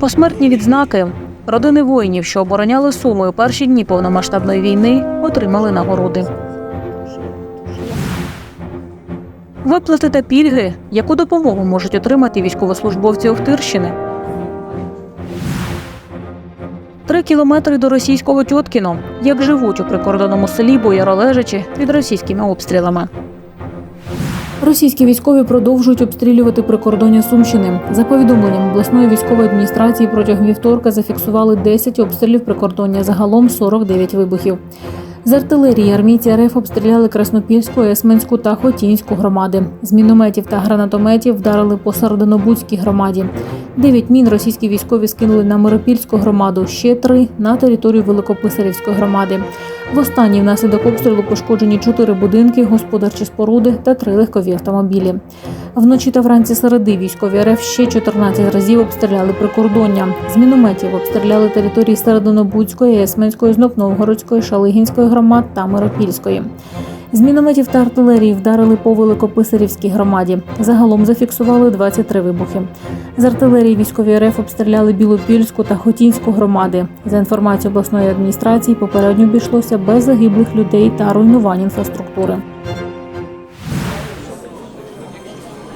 Посмертні відзнаки родини воїнів, що обороняли Суми у перші дні повномасштабної війни, отримали нагороди. Виплати та пільги, яку допомогу можуть отримати військовослужбовці Охтирщини. Три кілометри до російського Тьоткіно, як живуть у прикордонному селі Бояролежичі під російськими обстрілами. Російські військові продовжують обстрілювати прикордоння Сумщини. За повідомленням обласної військової адміністрації протягом вівторка зафіксували 10 обстрілів прикордоння, загалом 49 вибухів. З артилерії армійці РФ обстріляли Краснопільську, Есменську та Хотінську громади. З мінометів та гранатометів вдарили по Сардинобудській громаді. Дев'ять мін російські військові скинули на Миропільську громаду, ще три на територію Великописарівської громади. В останній внаслідок обстрілу пошкоджені чотири будинки, господарчі споруди та три легкові автомобілі. Вночі та вранці середи військові РФ ще 14 разів обстріляли прикордоння. З мінометів обстріляли території Серединобудської, Есменської, Знопновгородської, Шалигінської громад та Миропільської. З мінометів та артилерії вдарили по Великописарівській громаді. Загалом зафіксували 23 вибухи. З артилерії військові РФ обстріляли Білопільську та Хотінську громади. За інформацією обласної адміністрації, попередньо обійшлося без загиблих людей та руйнувань інфраструктури.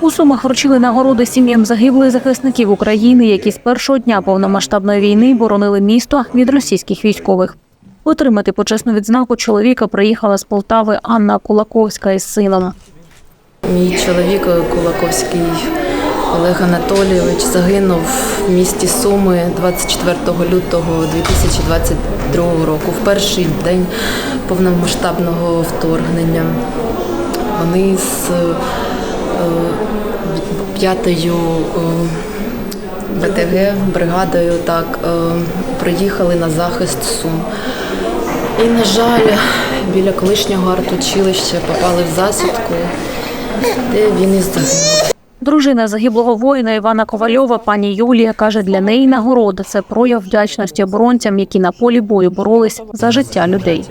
У Сумах вручили нагороди сім'ям загиблих захисників України, які з першого дня повномасштабної війни боронили місто від російських військових. Отримати почесну відзнаку чоловіка приїхала з Полтави Анна Кулаковська із сином. Мій чоловік Кулаковський Олег Анатолійович загинув в місті Суми 24 лютого 2022 року, в перший день повномасштабного вторгнення. Вони з е, п'ятою е, БТГ бригадою так е, приїхали на захист Сум. І, на жаль, біля колишнього артучилища попали в засідку, де він і загинув. Дружина загиблого воїна Івана Ковальова, пані Юлія, каже, для неї нагорода це прояв вдячності оборонцям, які на полі бою боролись за життя людей.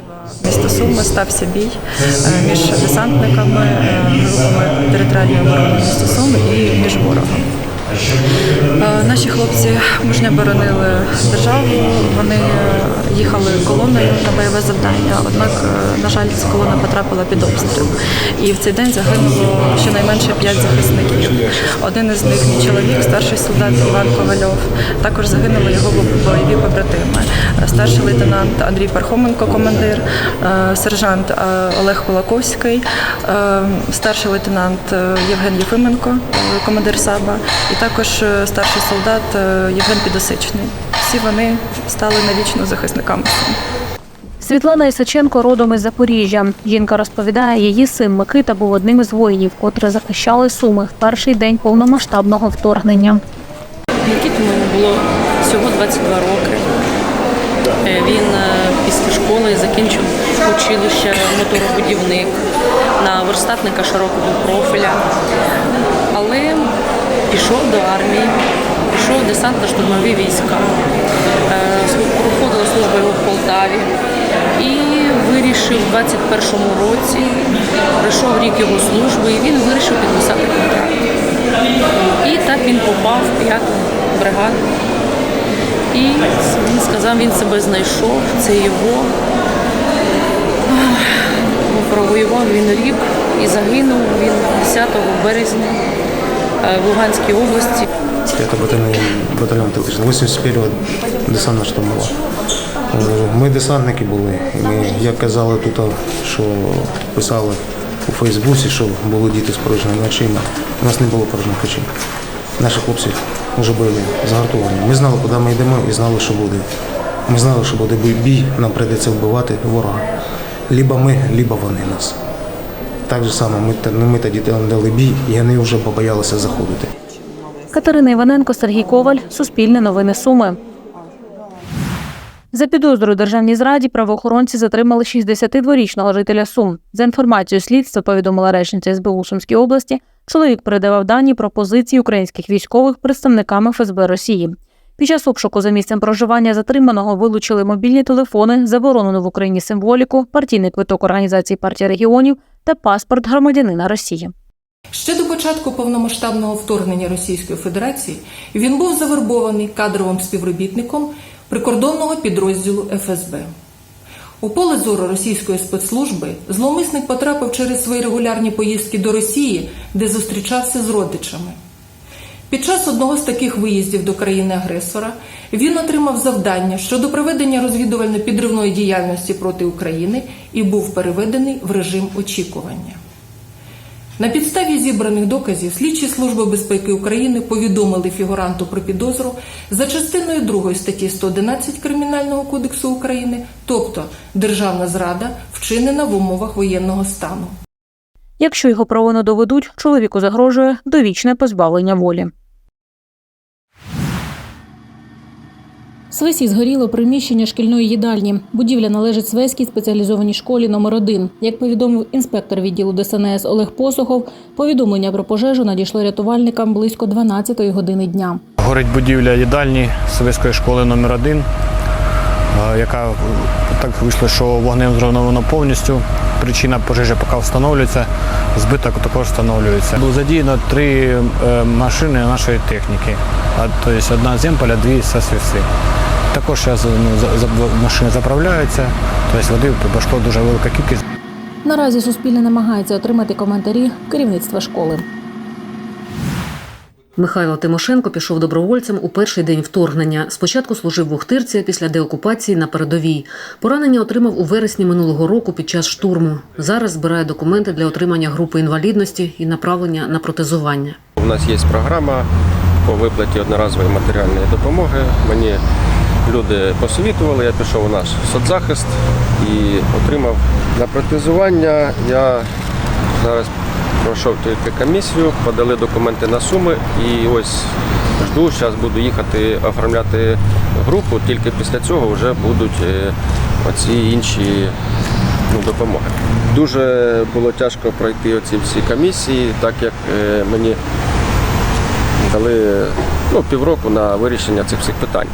Місто Суми стався бій е, між десантниками, е, групами територіальної оборони міста Суми і між ворогом. Е, Наші хлопці мужньо боронили державу. Вони їхали колоною на бойове завдання. Однак, е, на жаль, ця колона потрапила під обстріл. І в цей день загинуло щонайменше п'ять захисників. Один із них мій чоловік, старший солдат Іван Ковальов. Також загинули його бойові побратими. Старший лейтенант Андрій Пархоменко, командир, е, сержант Олег Кулаковський, старший лейтенант Євген Єфименко, командир САБа, також е, старший солдат е, Євген Підосичний. Всі вони стали навічно захисниками. Світлана Ісаченко родом із Запоріжжя. Жінка розповідає, її син Микита був одним із воїнів, котрі захищали суми в перший день повномасштабного вторгнення. Микіті йому було всього 22 роки. Е, Він після школи закінчив училище моторобудівник на верстатника широкого профіля. Але пішов до армії, пішов в десантно-штурмові війська, Е, проходила служба його в Полтаві і вирішив в 21-му році, пройшов рік його служби, і він вирішив підписати контракт. І так він попав в п'яту бригаду. І він сказав, він себе знайшов, це його. Провоював він рік і загинув він 10 березня в Луганській області. Это батальон, батальйон Тилтичний, 81-го десантна штурмова. Е, Ми десантники були, і ми, як казали тут, що писали у Фейсбуці, що були діти з порожніми очима. У нас не було порожніх очей. Наші хлопці вже були загартовані. Ми знали, куди ми йдемо і знали, що буде. Ми знали, що буде бій, нам прийдеться вбивати ворога. Либо ми, либо вони нас. Так же само ми, та- ми тоді дали бій, і вони вже побоялися заходити. Катерина Іваненко, Сергій Коваль, Суспільне новини Суми. За підозрою державній зраді правоохоронці затримали 62-річного жителя Сум. За інформацією слідства повідомила речниця СБУ Сумській області. Чоловік передавав дані про позиції українських військових представниками ФСБ Росії. Під час обшуку за місцем проживання затриманого вилучили мобільні телефони, заборонену в Україні символіку, партійний квиток організації партії регіонів та паспорт громадянина Росії. Ще до початку повномасштабного вторгнення Російської Федерації він був завербований кадровим співробітником прикордонного підрозділу ФСБ. У поле зору російської спецслужби зловмисник потрапив через свої регулярні поїздки до Росії, де зустрічався з родичами. Під час одного з таких виїздів до країни-агресора він отримав завдання щодо проведення розвідувально-підривної діяльності проти України і був переведений в режим очікування. На підставі зібраних доказів слідчі служби безпеки України повідомили фігуранту про підозру за частиною 2 статті 111 Кримінального кодексу України, тобто державна зрада, вчинена в умовах воєнного стану. Якщо його провину доведуть, чоловіку загрожує довічне позбавлення волі. Свесі згоріло приміщення шкільної їдальні. Будівля належить Свеській спеціалізованій школі номер 1 Як повідомив інспектор відділу ДСНС Олег Посохов, повідомлення про пожежу надійшло рятувальникам близько 12-ї години дня. Горить будівля їдальні свиської школи номер 1 е, яка так вийшло, що вогнем зруйновано повністю. Причина пожежі поки встановлюється, збиток також встановлюється. Було задіяно три е, машини нашої техніки. Тобто одна з Емполя, дві з Свіси. Також зараз ну, машини заправляються, тобто води пішло дуже велика кількість. Наразі Суспільне намагається отримати коментарі керівництва школи. Михайло Тимошенко пішов добровольцем у перший день вторгнення. Спочатку служив в Охтирці, після деокупації на передовій. Поранення отримав у вересні минулого року під час штурму. Зараз збирає документи для отримання групи інвалідності і направлення на протезування. У нас є програма по виплаті одноразової матеріальної допомоги. Мені люди посовітували, я пішов у наш соцзахист і отримав на протезування. Я зараз пройшов тільки комісію, подали документи на суми і ось жду, зараз буду їхати оформляти групу, тільки після цього вже будуть е, оці інші ну, допомоги. Дуже було тяжко пройти оці всі комісії, так як е, мені дали ну, півроку на вирішення цих всіх питань.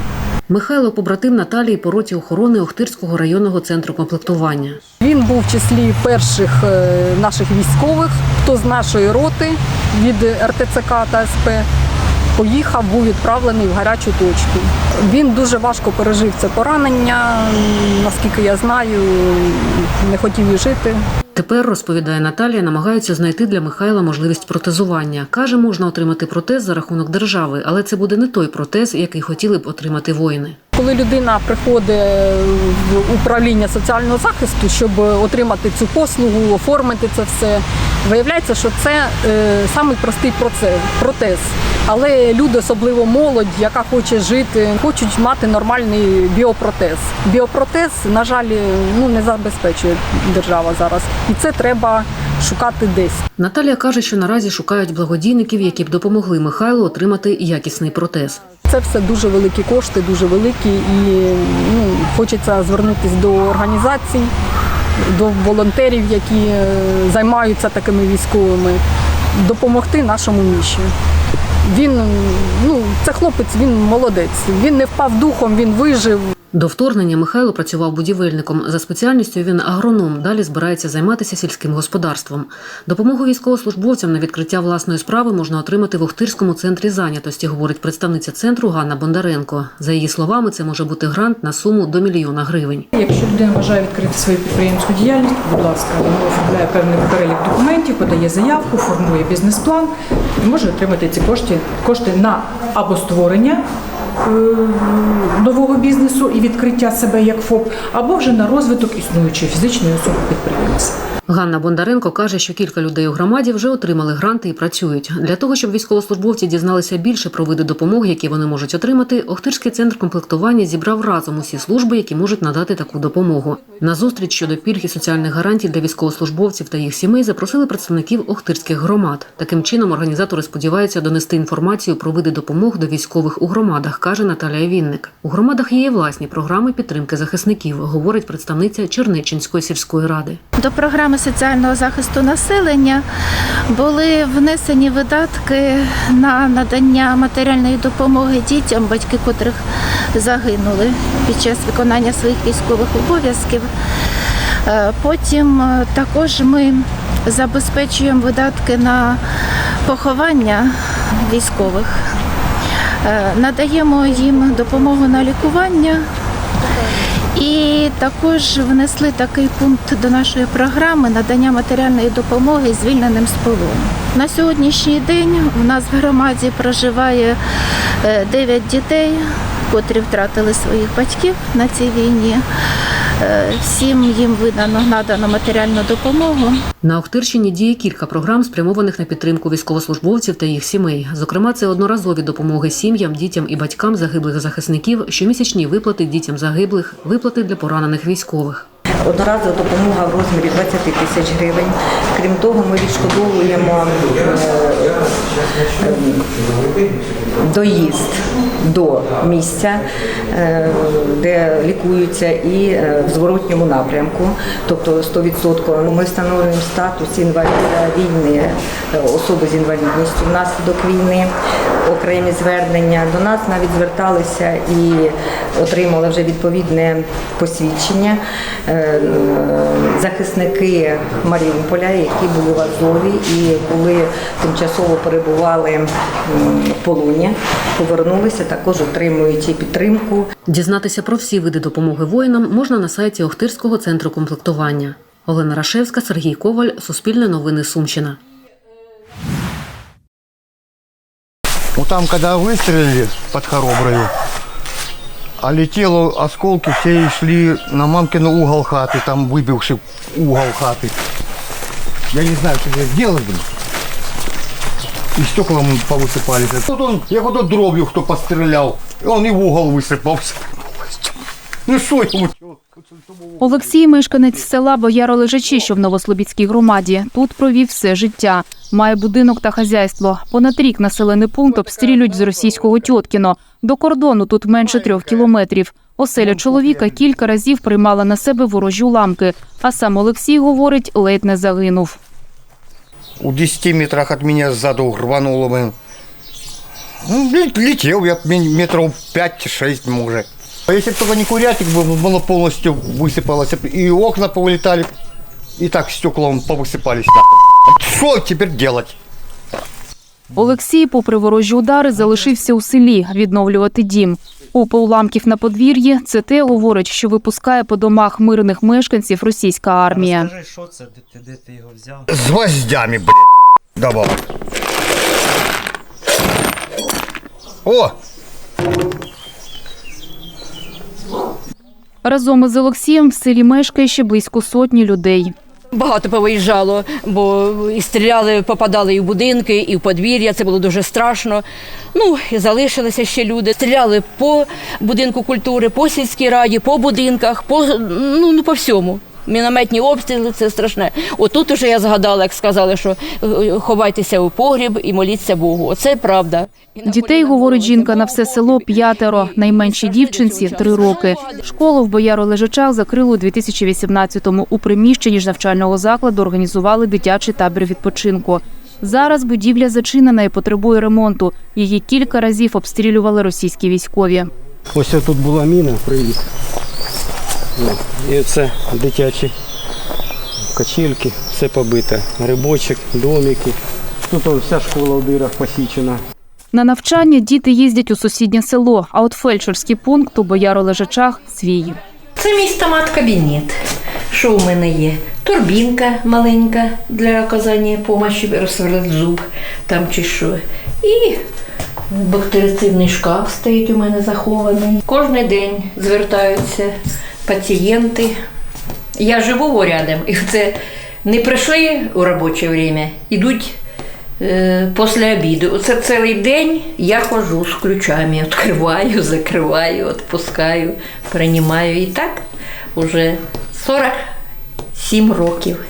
Михайло побратим Наталії по роті охорони Охтирського районного центру комплектування. Він був в числі перших е, наших військових, хто з нашої роти від РТЦК та СП поїхав, був відправлений в гарячу точку. Він дуже важко пережив це поранення, наскільки я знаю, не хотів і жити. Тепер, розповідає Наталія, намагаються знайти для Михайла можливість протезування. Каже, можна отримати протез за рахунок держави, але це буде не той протез, який хотіли б отримати воїни. Коли людина приходить в управління соціального захисту, щоб отримати цю послугу, оформити це все, виявляється, що це е, самий простий процес, протез. Але люди, особливо молодь, яка хоче жити, хочуть мати нормальний біопротез. Біопротез, на жаль, ну не забезпечує держава зараз, і це треба шукати десь. Наталія каже, що наразі шукають благодійників, які б допомогли Михайлу отримати якісний протез. Це все дуже великі кошти, дуже великі, і ну, хочеться звернутися до організацій, до волонтерів, які е, займаються такими військовими, допомогти нашому міші. Він ну це хлопець, він молодець. Він не впав духом, він вижив. До вторгнення Михайло працював будівельником. За спеціальністю він агроном. Далі збирається займатися сільським господарством. Допомогу військовослужбовцям на відкриття власної справи можна отримати в Охтирському центрі зайнятості, говорить представниця центру Ганна Бондаренко. За її словами, це може бути грант на суму до мільйона гривень. Якщо людина бажає відкрити свою підприємську діяльність, будь ласка, вона оформляє певний перелік документів, подає заявку, формує бізнес-план і може отримати ці кошти, кошти на або створення нового бізнесу і відкриття себе як ФОП, або вже на розвиток існуючої фізичної особи підприємця. Ганна Бондаренко каже, що кілька людей у громаді вже отримали гранти і працюють. Для того, щоб військовослужбовці дізналися більше про види допомоги, які вони можуть отримати, Охтирський центр комплектування зібрав разом усі служби, які можуть надати таку допомогу. На зустріч щодо пільг і соціальних гарантій для військовослужбовців та їх сімей запросили представників охтирських громад. Таким чином, організатори сподіваються донести інформацію про види допомог до військових у громадах, каже Наталія Вінник. У громадах є власні програми підтримки захисників, говорить представниця Чернеччинської сільської ради. До програми соціального захисту населення були внесені видатки на надання матеріальної допомоги дітям, батьки котрих загинули під час виконання своїх військових обов'язків. Е, Потім е, також ми забезпечуємо видатки на поховання військових. Е, Надаємо їм допомогу на лікування. І також внесли такий пункт до нашої програми надання матеріальної допомоги звільненим з полону. На сьогоднішній день в нас в громаді проживає 9 дітей, котрі втратили своїх батьків на цій війні. Е, Всім їм видано надано матеріальну допомогу. На Охтирщині діє кілька програм, спрямованих на підтримку військовослужбовців та їх сімей. Зокрема, це одноразові допомоги сім'ям, дітям і батькам загиблих захисників, щомісячні виплати дітям загиблих, виплати для поранених військових. Одноразова допомога в розмірі 20 тисяч гривень. Крім того, ми відшкодовуємо е, доїзд до місця, е, де лікуються, і е, в зворотньому напрямку, тобто 100%. Ми встановлюємо статус інваліда війни, особи з інвалідністю внаслідок війни, окремі звернення. До нас навіть зверталися і отримали вже відповідне посвідчення е, захисники Маріуполя, які були в Азові і були тимчасово перебували в полоні, повернулися, також отримують і підтримку. Дізнатися про всі види допомоги воїнам можна на сайті Охтирського центру комплектування. Олена Рашевська, Сергій Коваль, Суспільне новини Сумщина. Там, когда выстрелили под Хороброю, а летело осколки, все шли на мамкин угол хаты, там выбивший угол хаты. Я не знаю, что здесь делать, блин. И стекла повысыпались. Тут он, я тут дробью кто пострелял, он и в угол высыпался. Ну что ему? Олексій, мешканець села Бояролежачі, що в Новослобідській громаді. Тут провів все життя. Має будинок та хазяйство. Понад рік населений пункт обстрілюють з російського Тьоткіно. До кордону тут менше трьох кілометрів. Оселя чоловіка кілька разів приймала на себе ворожі уламки. А сам Олексій говорить, ледь не загинув. У 10 метрах от меня сзаду рвануло. Ну, блин, я ме- метров 5-6 может. А если бы только не курятик был, было полностью высыпалось, и окна повылетали, и так стекла вон повысыпались. нахуй. Что теперь делать? Олексій, попри ворожі удари, залишився у селі відновлювати дім. Опа уламків на подвір'ї це те, говорить, що випускає по домах мирних мешканців російська армія. Скажи, що це, де ти, де ти його взяв? С гвоздями, блядь. Давай. О! Разом із Олексієм в селі мешкає ще близько сотні людей. Багато повиїжджало, бо і стріляли, попадали і в будинки, і в подвір'я. Це було дуже страшно. Ну і залишилися ще люди. Стріляли по будинку культури, по сільській раді, по будинках, по ну, ну по всьому. Мінометні обстріли це страшне. Отут уже я згадала, як сказали, що е, ховайтеся у погріб і моліться Богу. Оце правда. Дітей, говорить жінка, на все село п'ятеро. Найменшій дівчинці три роки. Школу в Бояролежачах закрили у 2018-му. У приміщенні ж навчального закладу організували дитячий табір відпочинку. Зараз будівля зачинена і потребує ремонту. Її кілька разів обстрілювали російські військові. Ось тут була міна, привіт. І це дитячі качельки, все побите. Грибочок, домики. Тут вся школа в дирах посічена. На навчання діти їздять у сусіднє село, а от фельдшерський пункт у Бояролежачах свій. Це мій стомат-кабінет. Що у мене є? Турбінка маленька для оказання допомоги, розсверлити зуб там чи що. І бактерицидний шкаф стоїть у мене захований. Кожен день звертаються пацієнти. Я живу рядом, і це не прийшли у робоче время, йдуть е, після обіду. Оце цілий день я ходжу з ключами, відкриваю, закриваю, відпускаю, приймаю. І так уже 47 років.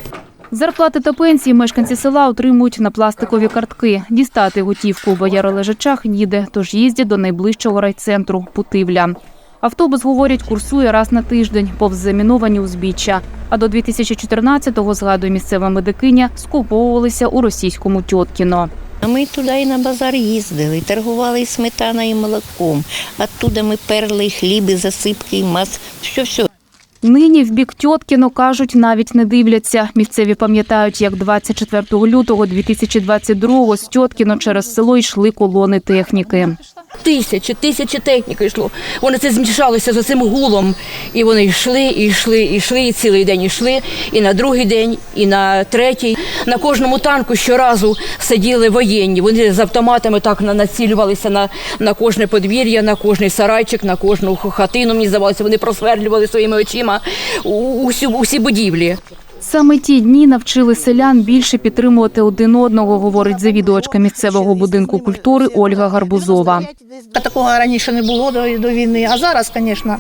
Зарплати та пенсії мешканці села отримують на пластикові картки. Дістати готівку у бояролежачах ніде, тож їздять до найближчого райцентру Путивля. Автобус, говорять, курсує раз на тиждень, повз заміновані узбіччя. А до 2014-го, згадує місцева медикиня, скуповувалися у російському Тьоткіно. А ми туди і на базар їздили, торгували і сметаною, і молоком. Оттуда ми перли і хліб, і засипки, і мас. Все, все. Нині в бік Тьоткіно, кажуть, навіть не дивляться. Місцеві пам'ятають, як 24 лютого 2022-го з Тьоткіно через село йшли колони техніки. Тисячі, тисячі техніки йшло. Вони це змішалися з цим гулом. І вони йшли, і йшли, і йшли, і цілий день йшли. І на другий день, і на третій. На кожному танку щоразу сиділи воєнні. Вони з автоматами так націлювалися на, на кожне подвір'я, на кожний сарайчик, на кожну хатину. Мені здавалося, вони просверлювали своїми очима у- усю, усі будівлі. Саме ті дні навчили селян більше підтримувати один одного, говорить завідувачка місцевого будинку культури Ольга Гарбузова. Такого раніше не було до, війни, а зараз, звісно,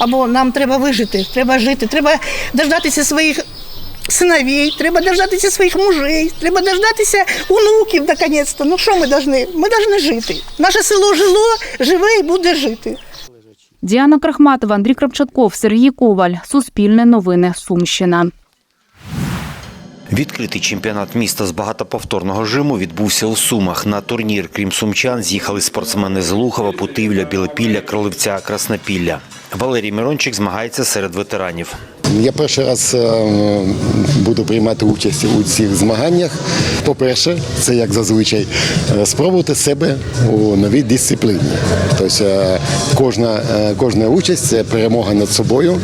або нам треба вижити, треба жити, треба дождатися своїх синовей, треба дождатися своїх мужей, треба дождатися онуків, наконець-то. Ну що ми повинні? Ми повинні жити. Наше село жило, живе і буде жити. Діана Крахматова, Андрій Кравчатков, Сергій Коваль. Суспільне новини. Сумщина. Відкритий чемпіонат міста з багатоповторного жиму відбувся у Сумах. На турнір, крім сумчан, з'їхали спортсмени з Лухова, Путивля, Білопілля, Кролевця, Краснопілля. Валерій Мирончик змагається серед ветеранів. Я перший раз е, буду приймати участь у цих змаганнях. По-перше, це як зазвичай е, спробувати себе у новій дисципліні. Тобто е, кожна, кожна участь це перемога над собою,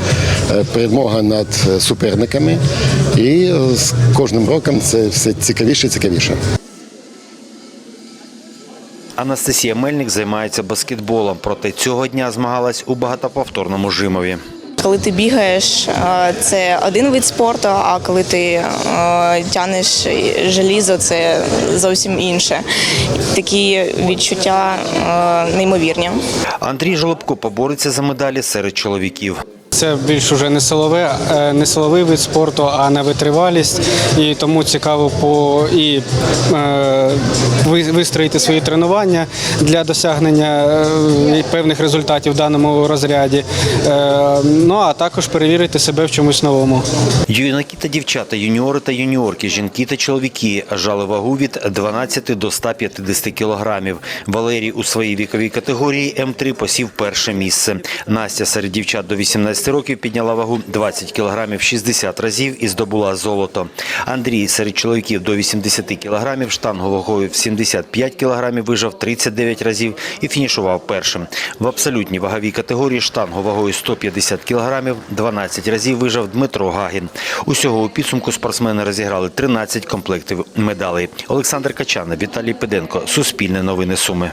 перемога над суперниками. І з кожним роком це все цікавіше і цікавіше. Анастасія Мельник займається баскетболом, проте цього дня змагалась у багатоповторному жимові. Коли ти бігаєш, е, це один вид спорту, а коли ти е, тянеш желізо, це зовсім інше. Такі відчуття е, неймовірні. Андрій Жолобко побореться за медалі серед чоловіків. Це більш уже не силове, е, не силовий вид спорту, а на витривалість. І тому цікаво по і е, вистроїти свої тренування для досягнення е, певних результатів в даному розряді. Е, ну а також перевірити себе в чомусь новому. Юнаки та дівчата, юніори та юніорки, жінки та чоловіки жали вагу від 12 до 150 кілограмів. Валерій у своїй віковій категорії М3 посів перше місце. Настя серед дівчат до 18 років підняла вагу 20 кілограмів 60 разів і здобула золото. Андрій серед чоловіків до 80 кілограмів штангу вагою в 75 кілограмів вижав 39 разів і фінішував першим. В абсолютній ваговій категорії штангу вагою 150 кілограмів 12 разів вижав Дмитро Гагін. Усього у підсумку спортсмени розіграли 13 комплектів медалей. Олександр Качана, Віталій Педенко, Суспільне новини Суми.